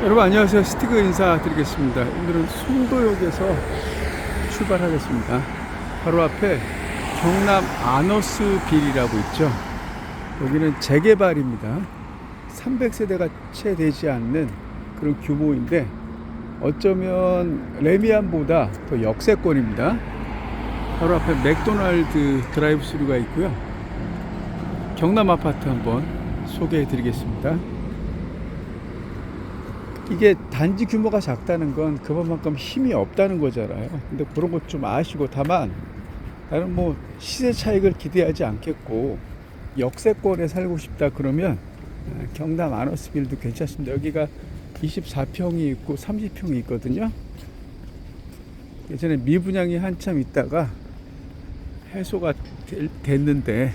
여러분 안녕하세요. 스티그 인사드리겠습니다. 오늘은 송도역에서 출발하겠습니다. 바로 앞에 경남 아너스 빌이라고 있죠. 여기는 재개발입니다. 300세대가 채 되지 않는 그런 규모인데 어쩌면 레미안보다 더 역세권입니다. 바로 앞에 맥도날드 드라이브 스루가 있고요. 경남 아파트 한번 소개해 드리겠습니다 이게 단지 규모가 작다는 건 그만큼 힘이 없다는 거잖아요. 근데 그런 것 좀 아시고 다만 나는 뭐 시세 차익을 기대하지 않겠고 역세권에 살고 싶다 그러면 아, 경남 아너스빌도 괜찮습니다. 여기가 24평이 있고 30평이 있거든요. 예전에 미분양이 한참 있다가 해소가 될- 됐는데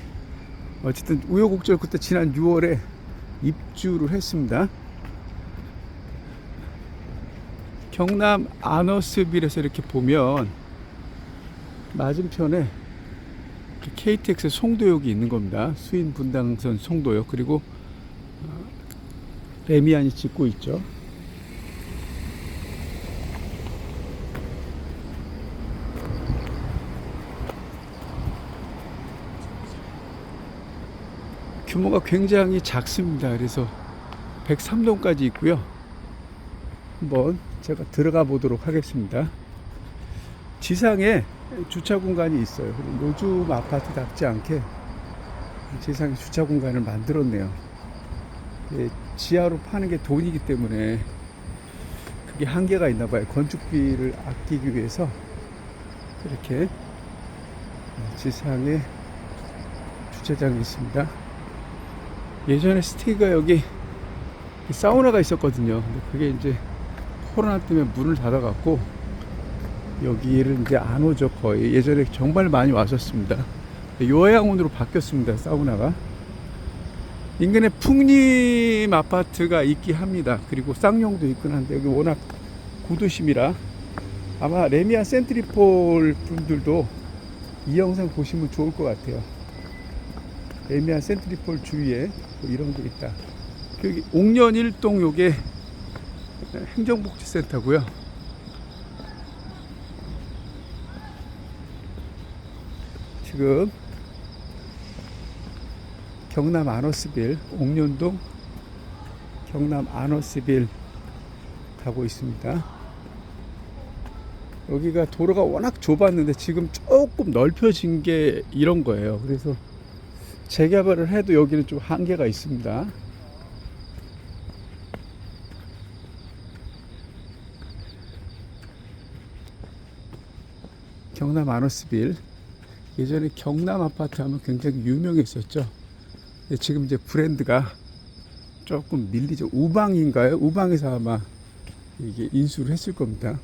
어쨌든 우여곡절 그때 지난 6월에 입주를 했습니다. 경남 아너스빌에서 이렇게 보면 맞은편에 KTX 송도역이 있는 겁니다. 수인 분당선 송도역 그리고 어, 레미안이 짓고 있죠. 규모가 굉장히 작습니다. 그래서 103동까지 있고요. 한번 제가 들어가 보도록 하겠습니다. 지상에 주차 공간이 있어요. 요즘 아파트 답지 않게 지상에 주차 공간을 만들었네요. 예, 지하로 파는 게 돈이기 때문에 그게 한계가 있나 봐요. 건축비를 아끼기 위해서 이렇게 지상에 주차장이 있습니다. 예전에 스테이가 여기 사우나가 있었거든요. 근데 그게 이제 코로나 때문에 문을 닫아갖고 여기를 이제 안 오죠 거의. 예전에 정말 많이 왔었습니다. 요양원으로 바뀌었습니다 사우나가. 인근에 풍림 아파트가 있긴 합니다. 그리고 쌍용도 있긴 한데 여기 워낙 구도심이라 아마 레미안 센트리폴 분들도 이 영상 보시면 좋을 것 같아요. 레미안 센트리폴 주위에 뭐 이런 게 있다. 여기 옥년 일동 요게 행정복지센터고요. 지금 경남 아너스빌 옥년동 경남 아너스빌 가고 있습니다. 여기가 도로가 워낙 좁았는데 지금 조금 넓혀진 게 이런 거예요. 그래서 재개발을 해도 여기는 좀 한계가 있습니다. 경남 아너스빌 예전에 경남 아파트 하면 굉장히 유명했었죠. 지금 이제 브랜드가 조금 밀리죠. 우방인가요? 우방에서 아마 이게 인수를 했을 겁니다.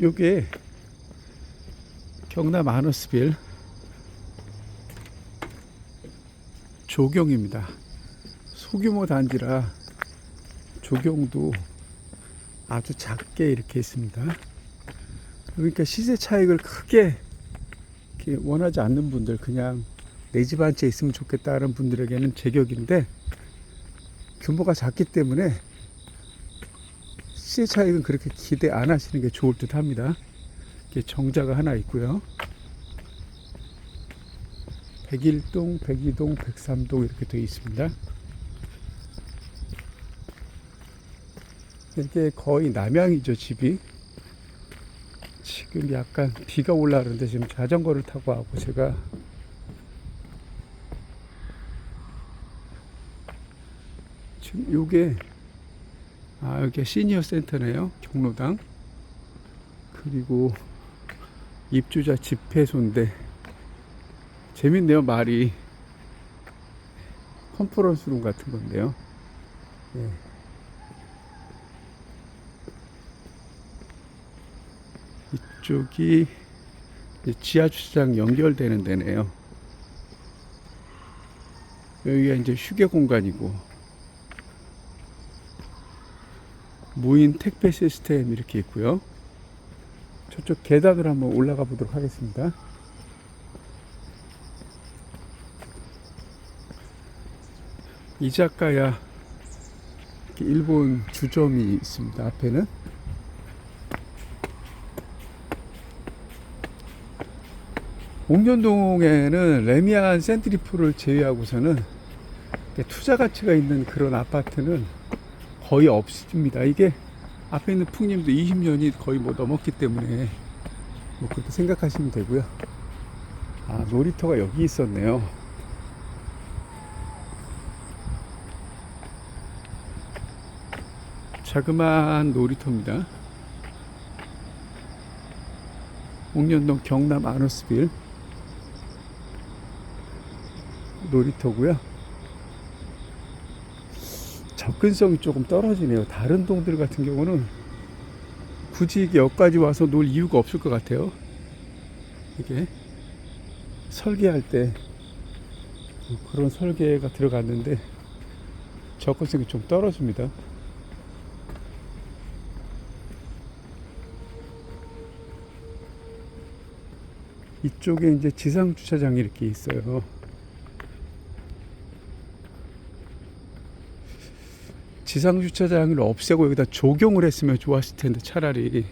요게 경남 아너스빌 조경입니다. 소규모 단지라 조경도 아주 작게 이렇게 있습니다. 그러니까 시세 차익을 크게 원하지 않는 분들 그냥 내 집 한 채 있으면 좋겠다는 분들에게는 제격인데 규모가 작기 때문에 시세 차익은 그렇게 기대 안 하시는 게 좋을 듯 합니다. 이렇게 정자가 하나 있고요. 101동, 102동, 103동 이렇게 되어 있습니다. 이게 거의 남양이죠 집이. 지금 약간 비가 올라오는데 지금 자전거를 타고 하고 제가. 지금 요게 아 여기 시니어 센터네요 경로당. 그리고 입주자 집회소인데 재밌네요 말이. 컨퍼런스 룸 같은 건데요. 예. 이쪽이 지하 주차장 연결되는 데네요. 여기가 이제 휴게 공간이고 무인 택배 시스템 이렇게 있고요. 저쪽 계단을 한번 올라가 보도록 하겠습니다. 이자카야 일본 주점이 있습니다. 앞에는 옥년동에는 레미안 센트리프를 제외하고서는 투자 가치가 있는 그런 아파트는 거의 없습니다. 이게 앞에 있는 풍림도 20년이 거의 뭐 넘었기 때문에 뭐 그렇게 생각하시면 되고요. 아 놀이터가 여기 있었네요. 자그마한 놀이터입니다. 옥년동 경남 아너스빌 놀이터고요. 접근성이 조금 떨어지네요. 다른 동들 같은 경우는 굳이 여기까지 와서 놀 이유가 없을 것 같아요. 이게 설계할 때 그런 설계가 들어갔는데 접근성이 좀 떨어집니다. 이쪽에 이제 지상 주차장이 이렇게 있어요. 지상 주차장을 없애고 여기다 조경을 했으면 좋았을 텐데 차라리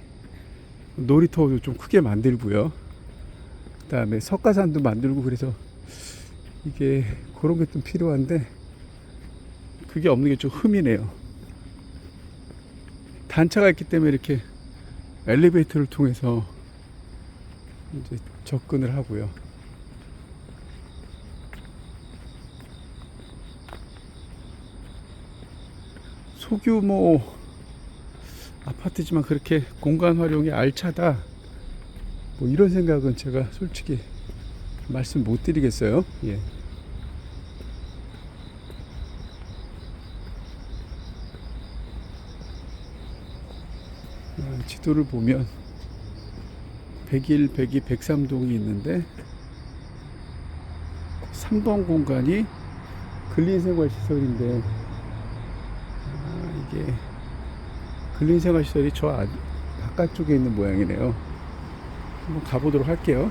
놀이터도 좀 크게 만들고요. 그다음에 석가산도 만들고 그래서 이게 그런 게 좀 필요한데 그게 없는 게 좀 흠이네요. 단차가 있기 때문에 이렇게 엘리베이터를 통해서 이제 접근을 하고요. 소규모 아파트지만 그렇게 공간 활용이 알차다. 뭐 이런 생각은 제가 솔직히 말씀 못 드리겠어요. 예. 아, 지도를 보면 101, 102, 103동이 있는데 3번 공간이 근린생활시설인데 아, 이게 근린생활시설이 저 안- 바깥쪽에 있는 모양이네요. 한번 가보도록 할게요.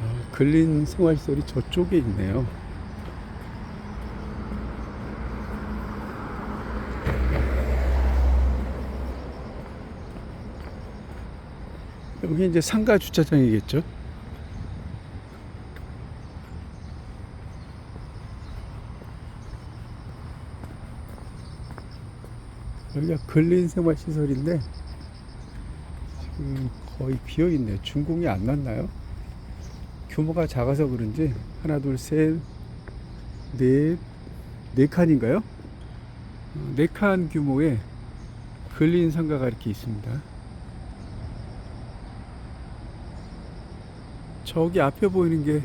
아, 근린 생활시설이 저쪽에 있네요. 여기 이제 상가 주차장이겠죠. 여기가 근린생활 시설인데 지금 거의 비어 있네요. 준공이 안 났나요? 규모가 작아서 그런지 하나, 둘, 셋, 넷, 네 칸인가요? 네 칸 규모의 근린 상가가 이렇게 있습니다. 저기 앞에 보이는 게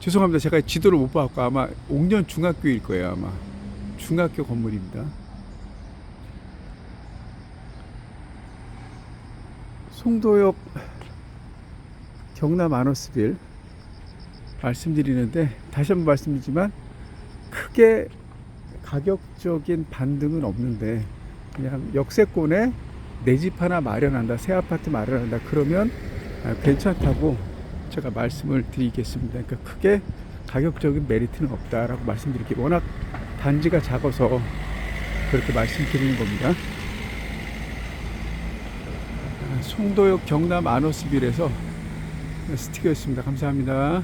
죄송합니다. 제가 지도를 못 봤고 아마 옥년 중학교일 거예요. 아마 중학교 건물입니다. 송도역 경남 아너스빌 말씀드리는데 다시 한번 말씀드리지만 크게 가격적인 반등은 없는데 그냥 역세권에 내 집 하나 마련한다 새 아파트 마련한다 그러면 아, 괜찮다고 제가 말씀을 드리겠습니다. 그러니까 크게 가격적인 메리트는 없다라고 말씀드릴게요. 워낙 단지가 작아서 그렇게 말씀드리는 겁니다. 아, 송도역 경남 아너스빌에서 스티커였습니다. 감사합니다.